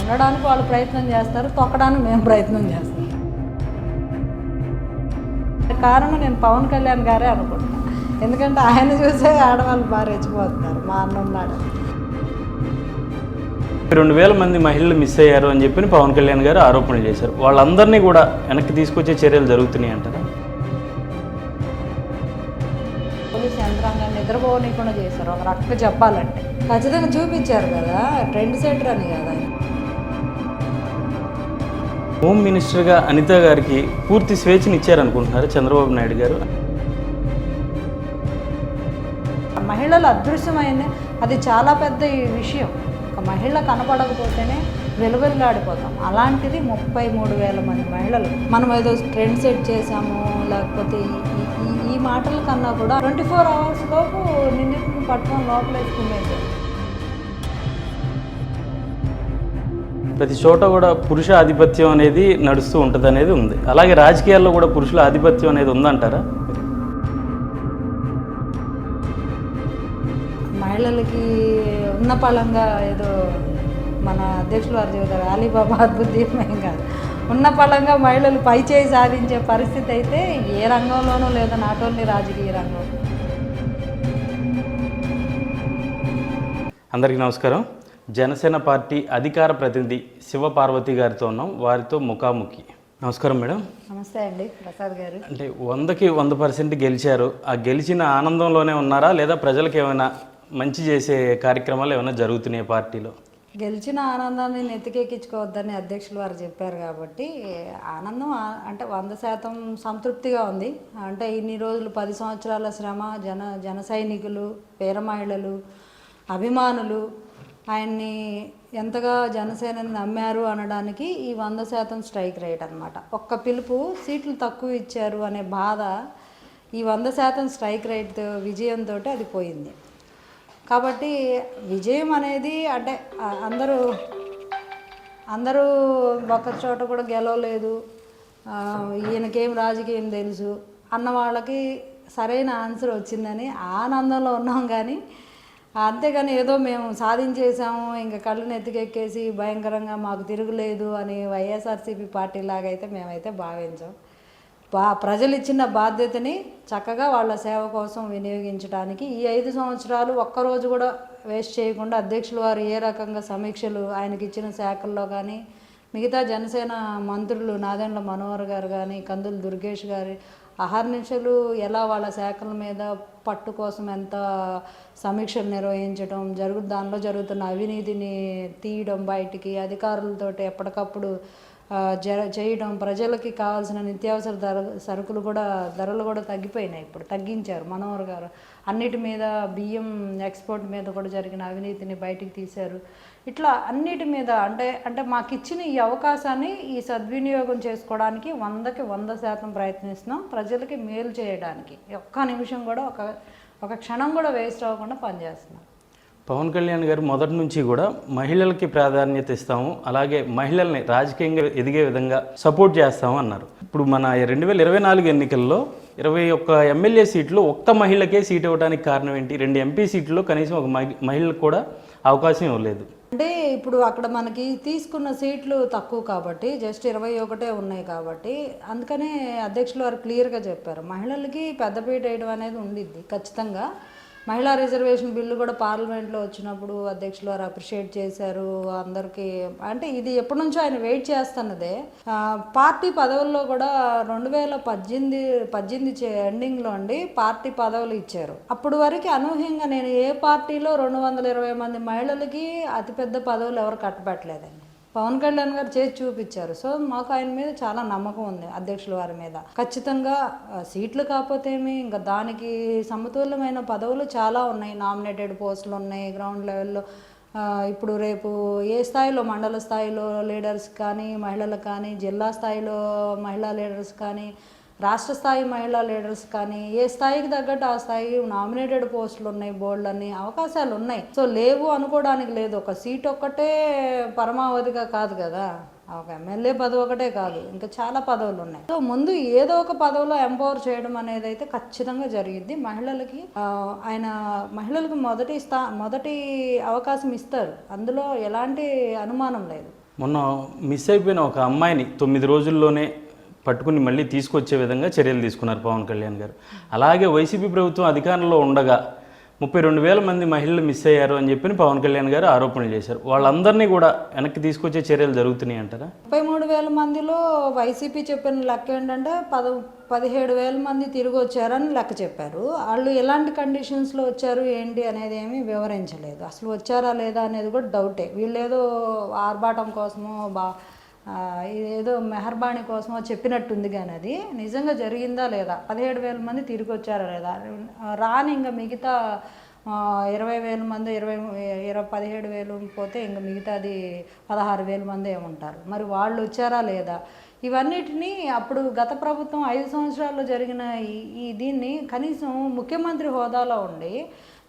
ఉండడానికి వాళ్ళు ప్రయత్నం చేస్తారు తొక్కడానికి మేము ప్రయత్నం చేస్తాం. కారణం నేను పవన్ కళ్యాణ్ గారే అనుకుంటున్నా ఎందుకంటే ఆయన చూసే ఆడవాళ్ళు బాగా రెచ్చిపోతున్నారు మా అన్న ఉన్నాడు. రెండు వేల మంది మహిళలు మిస్ అయ్యారు అని చెప్పి పవన్ కళ్యాణ్ గారు ఆరోపణలు చేశారు. వాళ్ళందరినీ కూడా వెనక్కి తీసుకొచ్చే చర్యలు జరుగుతున్నాయి అంటారా? పోలీస్ యంత్రాంగాన్ని నిద్రపోనీయకుండా చేశారు. ఒక రకంగా చెప్పాలంటే ఖచ్చితంగా చూపించారు కదా ట్రెండ్ సెటర్ అని కదా. హోమ్ మినిస్టర్గా అనిత గారికి పూర్తి స్వేచ్ఛను ఇచ్చారనుకుంటున్నారు చంద్రబాబు నాయుడు గారు. మహిళలు అదృశ్యమైంది అది చాలా పెద్ద ఈ విషయం. ఒక మహిళ కనపడకపోతేనే వెలువెల్లాడిపోతాం. అలాంటిది ముప్పై మూడు వేల మంది మహిళలు. మనం ఏదో ట్రెండ్ సెట్ చేసాము లేకపోతే ఈ- ఈ- మాటల కన్నా కూడా ట్వంటీ ఫోర్ అవర్స్ లోపు నిందితుని పట్టడం లోపలేసుకునేది. ప్రతి చోట కూడా పురుష ఆధిపత్యం అనేది నడుస్తూ ఉంటుంది అనేది ఉంది. అలాగే రాజకీయాల్లో కూడా పురుషుల ఆధిపత్యం అనేది ఉందంటారా? మహిళలకి ఉన్న పళంగా ఏదో మన అధ్యక్షులు వారు చెబుతారు అలీబాబా అద్భుతమేం కాదు. ఉన్న పళంగా మహిళలు పై చేయి సాధించే పరిస్థితి అయితే ఏ రంగంలోనూ లేదా నాట్ ఓన్లీ రాజకీయ రంగం. అందరికీ నమస్కారం. జనసేన పార్టీ అధికార ప్రతినిధి శివపార్వతి గారితో ఉన్నాం. వారితో ముఖాముఖి. నమస్కారం మేడం. నమస్తే అండి ప్రసాద్ గారు. అంటే వందకి వంద పర్సెంట్ గెలిచారు. ఆ గెలిచిన ఆనందంలోనే ఉన్నారా? లేదా ప్రజలకు ఏమైనా మంచి చేసే కార్యక్రమాలు ఏమైనా జరుగుతున్నాయి పార్టీలో? గెలిచిన ఆనందాన్ని నెత్తికెక్కించుకోవద్దని అధ్యక్షులు వారు చెప్పారు కాబట్టి ఆనందం అంటే వంద శాతం సంతృప్తిగా ఉంది. అంటే ఇన్ని రోజులు పది సంవత్సరాల శ్రమ జన జన సైనికులు వీర మహిళలు అభిమానులు ఆయన్ని ఎంతగా జనసేనని నమ్మారు అనడానికి ఈ వంద శాతం స్ట్రైక్ రేట్ అనమాట ఒక్క పిలుపు సీట్లు తక్కువ ఇచ్చారు అనే బాధ ఈ వంద శాతం స్ట్రైక్ రేట్ విజయంతో అది పోయింది. కాబట్టి విజయం అనేది అంటే అందరూ అందరూ ఒక చోట కూడా గెలవలేదు. ఈయనకేం రాజకీయం తెలుసు అన్న వాళ్ళకి సరైన ఆన్సర్ వచ్చిందని ఆనందంలో ఉన్నాం కానీ అంతేగాని ఏదో మేము సాధించేసాము ఇంకా కళ్ళు నెత్తికెక్కేసి భయంకరంగా మాకు తిరుగులేదు అని వైఎస్ఆర్సీపీ పార్టీ లాగైతే మేమైతే భావించాం. బా ప్రజలు ఇచ్చిన బాధ్యతని చక్కగా వాళ్ళ సేవ కోసం వినియోగించడానికి ఈ ఐదు సంవత్సరాలు ఒక్కరోజు కూడా వేస్ట్ చేయకుండా అధ్యక్షులు వారు ఏ రకంగా సమీక్షలు ఆయనకి ఇచ్చిన శాఖల్లో కానీ మిగతా జనసేన మంత్రులు నాదెండ్ల మనోహర్ గారు కానీ కందులు దుర్గేష్ గారి అహర్నిశలు ఎలా వాళ్ళ శాఖల మీద పట్టు కోసం ఎంత సమీక్షలు నిర్వహించడం జరుగు దానిలో జరుగుతున్న అవినీతిని తీయడం బయటికి అధికారులతోటి ఎప్పటికప్పుడు జర చేయడం ప్రజలకి కావాల్సిన నిత్యావసర ధర సరుకులు కూడా ధరలు కూడా తగ్గిపోయినాయి ఇప్పుడు తగ్గించారు మనోహర్ గారు. అన్నిటి మీద బియ్యం ఎక్స్పోర్ట్ మీద కూడా జరిగిన అవినీతిని బయటికి తీశారు. ఇట్లా అన్నిటి మీద అంటే అంటే మాకు ఇచ్చిన ఈ అవకాశాన్ని ఈ సద్వినియోగం చేసుకోవడానికి వందకి వంద శాతం ప్రయత్నిస్తున్నాం ప్రజలకి మేలు చేయడానికి. ఒక్క నిమిషం కూడా ఒక ఒక క్షణం కూడా వేస్ట్ అవ్వకుండా పనిచేస్తున్నాం. పవన్ కళ్యాణ్ గారు మొదటి నుంచి కూడా మహిళలకి ప్రాధాన్యత ఇస్తాము అలాగే మహిళల్ని రాజకీయంగా ఎదిగే విధంగా సపోర్ట్ చేస్తాము అన్నారు. ఇప్పుడు మన రెండు వేల ఇరవై నాలుగు ఎన్నికల్లో ఇరవై ఒక్క ఎమ్మెల్యే సీట్లు ఒక్క మహిళకే సీట్ ఇవ్వడానికి కారణం ఏంటి? రెండు ఎంపీ సీట్లో కనీసం ఒక మహి- మహిళకు కూడా అవకాశం ఇవ్వలేదు. అంటే ఇప్పుడు అక్కడ మనకి తీసుకున్న సీట్లు తక్కువ కాబట్టి జస్ట్ ఇరవై ఒకటే ఉన్నాయి కాబట్టి అందుకనే అధ్యక్షులు వారు క్లియర్గా చెప్పారు. మహిళలకి పెద్దపీట వేయడం అనేది ఉండిద్ది ఖచ్చితంగా. మహిళా రిజర్వేషన్ బిల్లు కూడా పార్లమెంట్లో వచ్చినప్పుడు అధ్యక్షులు వారు అప్రిషియేట్ చేశారు. అందరికీ అంటే ఇది ఎప్పటి నుంచో ఆయన వెయిట్ చేస్తున్నదే. పార్టీ పదవుల్లో కూడా రెండు వేల పద్దెనిమిది పద్దెనిమిది ఎండింగ్లో అండి పార్టీ పదవులు ఇచ్చారు. అప్పటి వరకు అనూహ్యంగా నేను ఏ పార్టీలో రెండు వందల ఇరవై మంది మహిళలకి అతిపెద్ద పదవులు ఎవరు కట్టబెట్టలేదండి. పవన్ కళ్యాణ్ గారు చేసి చూపించారు. సో మాకు ఆయన మీద చాలా నమ్మకం ఉంది అధ్యక్షుల వారి మీద. ఖచ్చితంగా సీట్లు కాకపోతే ఇంకా దానికి సమతుల్యమైన పదవులు చాలా ఉన్నాయి. నామినేటెడ్ పోస్టులు ఉన్నాయి గ్రౌండ్ లెవెల్లో ఇప్పుడు రేపు ఏ స్థాయిలో మండల స్థాయిలో లీడర్స్ కానీ మహిళలకు కానీ జిల్లా స్థాయిలో మహిళా లీడర్స్ కానీ రాష్ట్ర స్థాయి మహిళా లీడర్స్ కానీ ఏ స్థాయికి తగ్గట్టు ఆ స్థాయి నామినేటెడ్ పోస్టులు ఉన్నాయి బోర్డులు అన్ని అవకాశాలు ఉన్నాయి. సో లేవు అనుకోవడానికి లేదు. ఒక సీట్ ఒక్కటే పరమావధిగా కాదు కదా. ఒక ఎమ్మెల్యే పదవి ఒకటే కాదు. ఇంకా చాలా పదవులు ఉన్నాయి. సో ముందు ఏదో ఒక పదవిలో ఎంపవర్ చేయడం అనేది అయితే ఖచ్చితంగా జరిగింది మహిళలకి ఆయన మహిళలకు మొదటి స్థా మొదటి అవకాశం ఇస్తారు. అందులో ఎలాంటి అనుమానం లేదు. మొన్న మిస్ అయిపోయిన ఒక అమ్మాయిని తొమ్మిది రోజుల్లోనే పట్టుకుని మళ్ళీ తీసుకొచ్చే విధంగా చర్యలు తీసుకున్నారు పవన్ కళ్యాణ్ గారు. అలాగే వైసీపీ ప్రభుత్వం అధికారంలో ఉండగా ముప్పై రెండు వేల మంది మహిళలు మిస్ అయ్యారు అని చెప్పి పవన్ కళ్యాణ్ గారు ఆరోపణలు చేశారు. వాళ్ళందరినీ కూడా వెనక్కి తీసుకొచ్చే చర్యలు జరుగుతున్నాయి అంటారా? ముప్పై మూడు వేల మందిలో వైసీపీ చెప్పిన లెక్క ఏంటంటే పద పదిహేడు వేల మంది తిరిగి వచ్చారని లెక్క చెప్పారు. వాళ్ళు ఎలాంటి కండిషన్స్లో వచ్చారు ఏంటి అనేది ఏమీ వివరించలేదు. అసలు వచ్చారా లేదా అనేది కూడా డౌటే. వీళ్ళు ఏదో ఆర్భాటం కోసమో బా ఏదో మెహర్బాణి కోసమో చెప్పినట్టుంది కానీ అది. నిజంగా జరిగిందా లేదా? పదిహేడు వేల మంది తిరిగి వచ్చారా లేదా రాని ఇంకా మిగతా ఇరవై వేల మంది ఇరవై ఇరవై పదిహేడు వేలు పోతే ఇంకా మిగతాది పదహారు వేల మంది ఏముంటారు? మరి వాళ్ళు వచ్చారా లేదా? ఇవన్నిటినీ అప్పుడు గత ప్రభుత్వం ఐదు సంవత్సరాల్లో జరిగిన ఈ దీన్ని కనీసం ముఖ్యమంత్రి హోదాలో ఉండి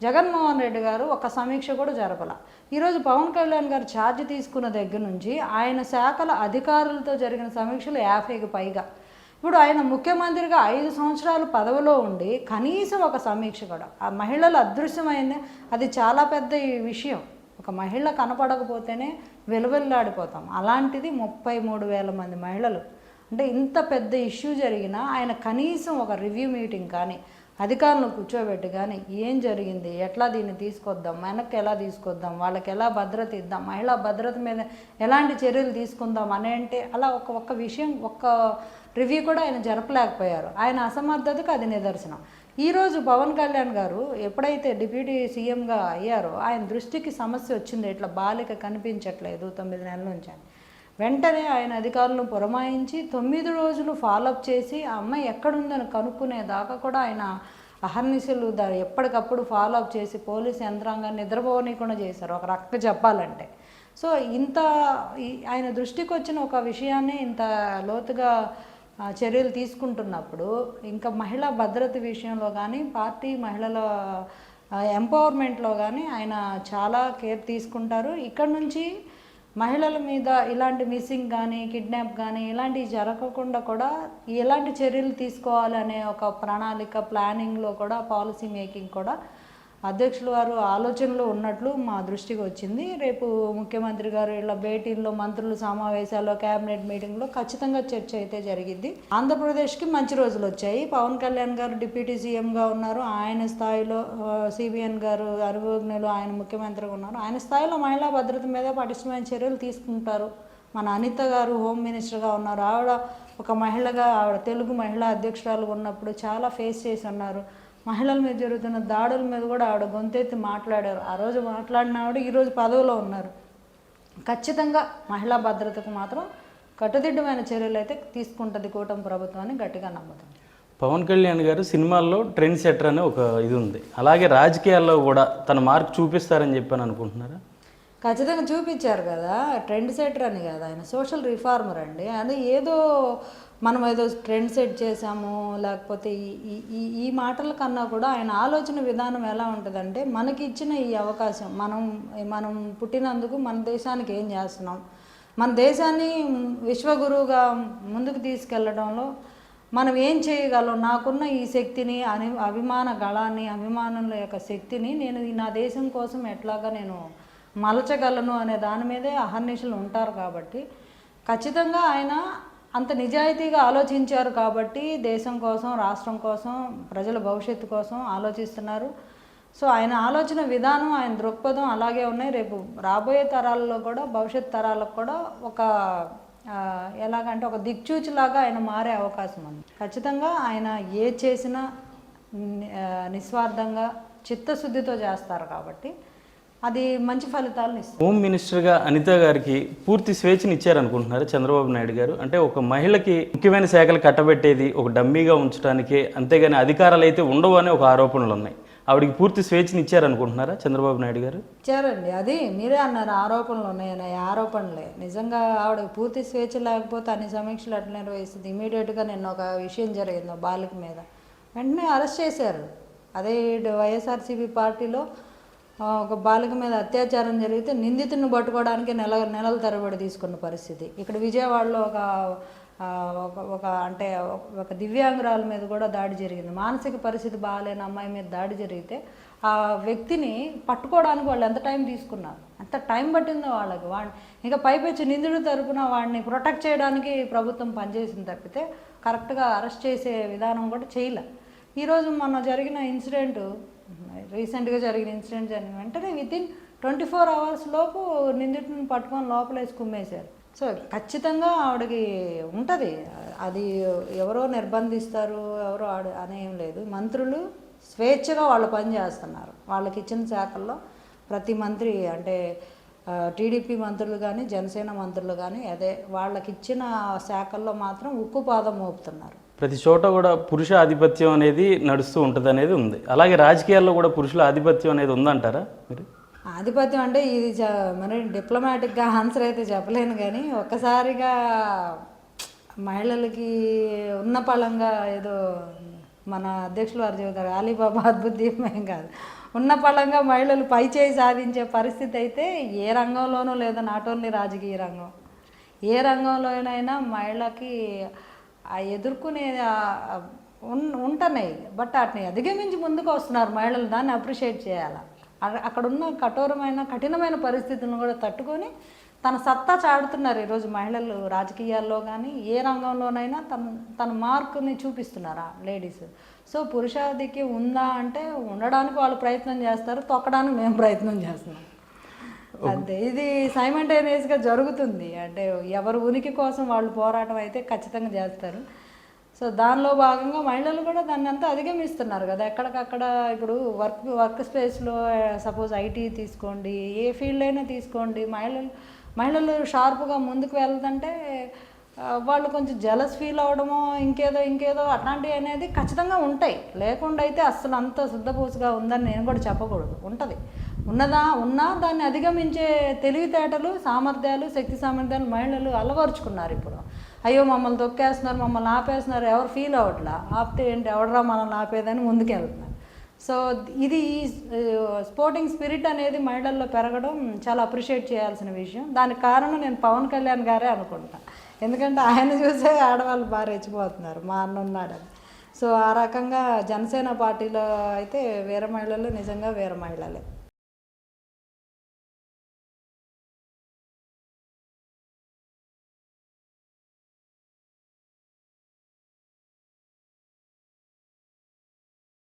జగన్మోహన్ రెడ్డి గారు ఒక సమీక్ష కూడా జరపల. ఈరోజు పవన్ కళ్యాణ్ గారు ఛార్జ్ తీసుకున్న దగ్గర నుంచి ఆయన శాఖల అధికారులతో జరిగిన సమీక్షలు యాభైకి పైగా. ఇప్పుడు ఆయన ముఖ్యమంత్రిగా ఐదు సంవత్సరాలు పదవిలో ఉండి కనీసం ఒక సమీక్ష కూడా. ఆ మహిళలు అదృశ్యమైంది. అది చాలా పెద్ద విషయం. ఒక మహిళ కనపడకపోతేనే వెలువెల్లాడిపోతాం. అలాంటిది ముప్పై మూడు వేల మంది మహిళలు. అంటే ఇంత పెద్ద ఇష్యూ జరిగినా ఆయన కనీసం ఒక రివ్యూ మీటింగ్ కానీ అధికారులను కూర్చోబెట్టి కానీ ఏం జరిగింది? ఎట్లా దీన్ని తీసుకొద్దాం? వెనక్కి ఎలా తీసుకొద్దాం? వాళ్ళకి ఎలా భద్రత ఇద్దాం? మహిళా భద్రత మీద ఎలాంటి చర్యలు తీసుకుందాం అని అంటే అలా ఒక ఒక్క విషయం ఒక్క రివ్యూ కూడా ఆయన జరపలేకపోయారు. ఆయన అసమర్థతకు అది నిదర్శనం. ఈరోజు పవన్ కళ్యాణ్ గారు ఎప్పుడైతే డిప్యూటీ సీఎంగా అయ్యారో ఆయన దృష్టికి సమస్య వచ్చింది. ఇట్లా బాలిక కనిపించట్లేదు తొమ్మిది నెలల నుంచి అని. వెంటనే ఆయన అధికారులను పురమాయించి తొమ్మిది రోజులు ఫాలోఅప్ చేసి ఆ అమ్మాయి ఎక్కడుందని కనుక్కునే దాకా కూడా ఆయన అహర్నిశలు ఎప్పటికప్పుడు ఫాలోఅప్ చేసి పోలీస్ యంత్రాంగాన్ని నిద్రపోనీయకుండా చేశారు ఒక రక్క చెప్పాలంటే సో ఇంత ఆయన దృష్టికి వచ్చిన ఒక విషయాన్ని ఇంత లోతుగా చర్యలు తీసుకుంటున్నప్పుడు ఇంకా మహిళా భద్రత విషయంలో కానీ పార్టీ మహిళల ఎంపవర్మెంట్లో కానీ ఆయన చాలా కేర్ తీసుకుంటారు. ఇక్కడ నుంచి మహిళల మీద ఇలాంటి మిస్సింగ్ కానీ కిడ్నాప్ కానీ ఇలాంటివి జరగకుండా కూడా ఎలాంటి చర్యలు తీసుకోవాలనే ఒక ప్రణాళిక ప్లానింగ్లో కూడా పాలసీ మేకింగ్ కూడా అధ్యక్షుల వారు ఆలోచనలు ఉన్నట్లు మా దృష్టికి వచ్చింది. రేపు ముఖ్యమంత్రి గారు ఇలా భేటీల్లో మంత్రులు సమావేశాల్లో కేబినెట్ మీటింగ్లో ఖచ్చితంగా చర్చ అయితే జరిగింది ఆంధ్రప్రదేశ్కి మంచి రోజులు వచ్చాయి. పవన్ కళ్యాణ్ గారు డిప్యూటీ సీఎంగా ఉన్నారు. ఆయన స్థాయిలో సిబిఎన్ గారు అనుభవజ్ఞులు ఆయన ముఖ్యమంత్రిగా ఉన్నారు. ఆయన స్థాయిలో మహిళా భద్రత మీద పటిష్టమైన చర్యలు తీసుకుంటారు. మన అనిత గారు హోమ్ మినిస్టర్గా ఉన్నారు. ఆవిడ ఒక మహిళగా ఆవిడ తెలుగు మహిళా అధ్యక్షురాలు ఉన్నప్పుడు చాలా ఫేస్ చేసి ఉన్నారు. మహిళల మీద జరుగుతున్న దాడుల మీద కూడా ఆవిడ గొంతెత్తి మాట్లాడారు. ఆ రోజు మాట్లాడిన ఆవిడ ఈరోజు పదవిలో ఉన్నారు. ఖచ్చితంగా మహిళా భద్రతకు మాత్రం కట్టుదిట్టమైన చర్యలు అయితే తీసుకుంటుంది కూటమి ప్రభుత్వాన్ని గట్టిగా నమ్ముతుంది పవన్ కళ్యాణ్ గారు సినిమాల్లో ట్రెండ్ సెటర్ అనే ఒక ఇది ఉంది. అలాగే రాజకీయాల్లో కూడా తన మార్క్ చూపిస్తారని చెప్పాను అనుకుంటున్నారా? ఖచ్చితంగా చూపించారు కదా ట్రెండ్ సెటర్ అని కదా ఆయన సోషల్ రిఫార్మర్ అండి. అది ఏదో మనం ఏదో ట్రెండ్ సెట్ చేసాము లేకపోతే ఈ- ఈ ఈ మాటల కన్నా కూడా ఆయన ఆలోచన విధానం ఎలా ఉంటుందంటే మనకి ఇచ్చిన ఈ అవకాశం మనం మనం పుట్టినందుకు మన దేశానికి ఏం చేస్తున్నాం? మన దేశాన్ని విశ్వగురువుగా ముందుకు తీసుకెళ్ళడంలో మనం ఏం చేయగలం? నాకున్న ఈ శక్తిని అని అభిమాన గళాన్ని అభిమానుల యొక్క శక్తిని నేను ఈ నా దేశం కోసం ఎట్లాగా నేను మలచగలను అనే దాని మీదే అహర్నిశలు ఉంటారు కాబట్టి ఖచ్చితంగా ఆయన అంత నిజాయితీగా ఆలోచించారు కాబట్టి దేశం కోసం రాష్ట్రం కోసం ప్రజల భవిష్యత్తు కోసం ఆలోచిస్తున్నారు. సో ఆయన ఆలోచన విధానం ఆయన దృక్పథం అలాగే ఉన్నాయి. రేపు రాబోయే తరాల్లో కూడా భవిష్యత్ తరాలకు కూడా ఒక ఎలాగంటే ఒక దిక్చూచిలాగా ఆయన మారే అవకాశం ఉంది. ఖచ్చితంగా ఆయన ఏ చేసినా నిస్వార్థంగా చిత్తశుద్ధితో చేస్తారు కాబట్టి అది మంచి ఫలితాలను ఇస్తుంది. హోమ్ మినిస్టర్గా అనిత గారికి పూర్తి స్వేచ్ఛను ఇచ్చారనుకుంటున్నారు చంద్రబాబు నాయుడు గారు? అంటే ఒక మహిళకి ముఖ్యమైన శాఖలు కట్టబెట్టేది ఒక డమ్మీగా ఉంచడానికి అంతేగాని అధికారాలు అయితే ఉండవు అనే ఒక ఆరోపణలు ఉన్నాయి ఆవిడకి పూర్తి స్వేచ్ఛను ఇచ్చారనుకుంటున్నారా చంద్రబాబు నాయుడు గారు? ఇచ్చారండి. అది మీరే అన్నారు ఆరోపణలు ఉన్నాయని ఆ ఆరోపణలే. నిజంగా ఆవిడ పూర్తి స్వేచ్ఛ లేకపోతే అన్ని సమీక్షలు అట్లా నిర్వహిస్తుంది. ఇమీడియట్గా నిన్న ఒక విషయం జరిగింది బాలిక మీద. వెంటనే అరెస్ట్ చేశారు. అదే వైఎస్ఆర్సీపీ పార్టీలో ఒక బాలిక మీద అత్యాచారం జరిగితే నిందితుడిని పట్టుకోవడానికి నెల నెలల తరబడి తీసుకున్న పరిస్థితి. ఇక్కడ విజయవాడలో ఒక ఒక ఒక అంటే ఒక దివ్యాంగురాల మీద కూడా దాడి జరిగింది. మానసిక పరిస్థితి బాగాలేని అమ్మాయి మీద దాడి జరిగితే ఆ వ్యక్తిని పట్టుకోవడానికి వాళ్ళు ఎంత టైం తీసుకున్నారు? ఎంత టైం పట్టిందో వాళ్ళకి. వాడిని ఇంకా పైపెచ్చి నిందుడు తరపున వాడిని ప్రొటెక్ట్ చేయడానికి ప్రభుత్వం పనిచేసింది తప్పితే కరెక్ట్గా అరెస్ట్ చేసే విధానం కూడా చేయలే. ఈరోజు మొన్న జరిగిన ఇన్సిడెంట్ రీసెంట్గా జరిగిన ఇన్సిడెంట్ జరిగిన వెంటనే వితిన్ ట్వంటీ ఫోర్ అవర్స్ లోపు నిందితుని పట్టుకొని లోపలేసి కుమ్మేశారు. సో ఖచ్చితంగా ఆవిడకి ఉంటుంది. అది ఎవరో నిర్బంధిస్తారు ఎవరో ఆడ అనేం లేదు. మంత్రులు స్వేచ్ఛగా వాళ్ళు పని చేస్తున్నారు. వాళ్ళకి ఇచ్చిన శాఖల్లో ప్రతి మంత్రి అంటే టీడీపీ మంత్రులు కానీ జనసేన మంత్రులు కానీ అదే వాళ్ళకి ఇచ్చిన శాఖల్లో మాత్రం ఉక్కుపాదం మోపుతున్నారు. ప్రతి చోట కూడా పురుష ఆధిపత్యం అనేది నడుస్తూ ఉంటుంది అనేది ఉంది. అలాగే రాజకీయాల్లో కూడా పురుషుల ఆధిపత్యం అనేది ఉందంటారా మీరు? ఆధిపత్యం అంటే ఇది చ- మరి డిప్లొమాటిక్గా ఆన్సర్ అయితే చెప్పలేను కానీ ఒక్కసారిగా మహిళలకి ఉన్న పళంగా ఏదో మన అధ్యక్షులు వారు చెబుతారు అలీబాబా అద్భుత కాదు. ఉన్న పళంగా మహిళలు పై చేయి సాధించే పరిస్థితి అయితే ఏ రంగంలోనూ లేదా నాట్ ఓన్లీ రాజకీయ రంగం. ఏ రంగంలోనైనా మహిళకి ఆ ఎదుర్కొనే ఉంటున్నాయి బట్ వాటిని అధిగమించి ముందుకు వస్తున్నారు మహిళలు దాన్ని అప్రిషియేట్ చేయాలి? అక్కడ- ఉన్న కఠోరమైన కఠినమైన పరిస్థితులను కూడా తట్టుకొని తన సత్తా చాడుతున్నారు ఈరోజు మహిళలు రాజకీయాల్లో కానీ ఏ రంగంలోనైనా తన తన మార్కుని చూపిస్తున్నారు లేడీస్? సో పురుషాధికి ఉందా అంటే ఉండడానికి వాళ్ళు ప్రయత్నం చేస్తారు తొక్కడానికి మేము ప్రయత్నం చేస్తున్నాం. అంతే. ఇది సైమంటేనియస్గా జరుగుతుంది. అంటే ఎవరి ఉనికి కోసం వాళ్ళు పోరాటం అయితే ఖచ్చితంగా చేస్తారు. సో దానిలో భాగంగా మహిళలు కూడా దాన్ని అంతా అధిగమిస్తున్నారు కదా. ఎక్కడికక్కడ ఇప్పుడు వర్క్ వర్క్ స్పేస్లో సపోజ్ ఐటీ తీసుకోండి ఏ ఫీల్డ్ అయినా తీసుకోండి. మహిళలు మహిళలు షార్ప్గా ముందుకు వెళ్తుంటే వాళ్ళు కొంచెం జలస్ ఫీల్ అవడమో ఇంకేదో ఇంకేదో అట్లాంటివి అనేది ఖచ్చితంగా ఉంటాయి. లేకుండా అయితే అస్సలు అంత శుద్ధపూసగా ఉందని నేను కూడా చెప్పకూడదు. ఉంటుంది. ఉన్నదా? ఉన్నా దాన్ని అధిగమించే తెలివితేటలు సామర్థ్యాలు శక్తి సామర్థ్యాలు మహిళలు అలవరుచుకున్నారు ఇప్పుడు. అయ్యో మమ్మల్ని తొక్కేస్తున్నారు మమ్మల్ని ఆపేస్తున్నారు ఎవరు ఫీల్ అవ్వట్లా? ఆపితే ఏంటి? ఎవడరా మనల్ని ఆపేదని ముందుకెళ్తున్నారు సో ఇది స్పోర్టింగ్ స్పిరిట్ అనేది మహిళల్లో పెరగడం చాలా అప్రిషియేట్ చేయాల్సిన విషయం. దానికి కారణం నేను పవన్ కళ్యాణ్ గారే అనుకుంటా. ఎందుకంటే ఆయన చూసే ఆడవాళ్ళు బాగా రెచ్చిపోతున్నారు మా అన్న ఉన్నాడని సో ఆ రకంగా జనసేన పార్టీలో అయితే వీర మహిళలు నిజంగా వీర మహిళలే.